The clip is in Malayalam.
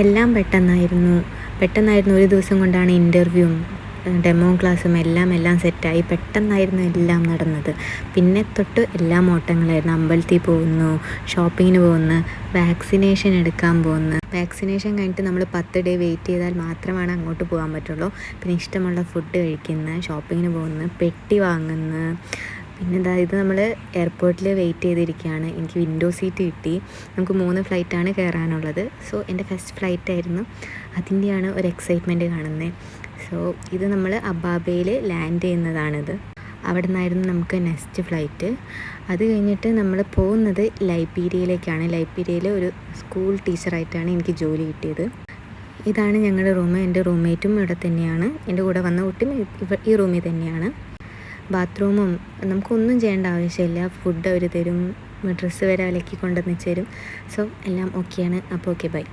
എല്ലാം പെട്ടെന്നായിരുന്നു. പെട്ടെന്നായിരുന്നു ഒരു ദിവസം കൊണ്ടാണ് ഇന്റർവ്യൂവും ഡെമോ ക്ലാസ്സും എല്ലാം എല്ലാം സെറ്റായി പെട്ടെന്നായിരുന്നു എല്ലാം നടന്നത്. പിന്നെ തൊട്ട് എല്ലാം ഓട്ടങ്ങളായിരുന്നു. അമ്പലത്തിൽ പോകുന്നു ഷോപ്പിങ്ങിന് പോകുന്നു വാക്സിനേഷൻ എടുക്കാൻ പോകുന്നു. വാക്സിനേഷൻ കഴിഞ്ഞിട്ട് നമ്മൾ പത്ത് ഡേ വെയിറ്റ് ചെയ്താൽ മാത്രമാണ് അങ്ങോട്ട് പോകാൻ പറ്റുള്ളൂ. പിന്നെ ഇഷ്ടമുള്ള ഫുഡ് കഴിക്കുന്നു ഷോപ്പിങ്ങിന് പോകുന്നു പെട്ടി വാങ്ങുന്നു പിന്നെ എന്താ ഇത് നമ്മൾ എയർപോർട്ടിൽ വെയിറ്റ് ചെയ്തിരിക്കുകയാണ് എനിക്ക് വിൻഡോ സീറ്റ് കിട്ടി. നമുക്ക് മൂന്ന് ഫ്ലൈറ്റാണ് കയറാനുള്ളത് സോ എന്റെ ഫസ്റ്റ് ഫ്ലൈറ്റ് ആയിരുന്നു. അതിന്റെയാണ് ഒരു എക്സൈറ്റ്മെന്റ് കാണുന്നത് സോ ഇത് നമ്മൾ അബാബയിൽ ലാൻഡ് ചെയ്യുന്നതാണിത്. അവിടെ നിന്നായിരുന്നു നമുക്ക് നെക്സ്റ്റ് ഫ്ലൈറ്റ് അത് കഴിഞ്ഞിട്ട് നമ്മൾ പോകുന്നത് ലൈബീരിയയിലേക്കാണ് ലൈബീരിയയിൽ ഒരു സ്കൂൾ ടീച്ചറായിട്ടാണ് എനിക്ക് ജോലി കിട്ടിയത്. ഇതാണ് ഞങ്ങളുടെ റൂം എന്റെ റൂംമേറ്റും ഇവിടെ തന്നെയാണ്. എന്റെ കൂടെ വന്ന കുട്ടിയും ഈ റൂമിൽ തന്നെയാണ്. ബാത്റൂമും നമുക്കൊന്നും ചെയ്യേണ്ട ആവശ്യമില്ല. ഫുഡ് അവർ തരും ഡ്രസ്സ് വരെ അലക്കി കൊണ്ടുവന്ന് തരും. സോ എല്ലാം ഓക്കെയാണ്. അപ്പോൾ ഓക്കെ ബൈ.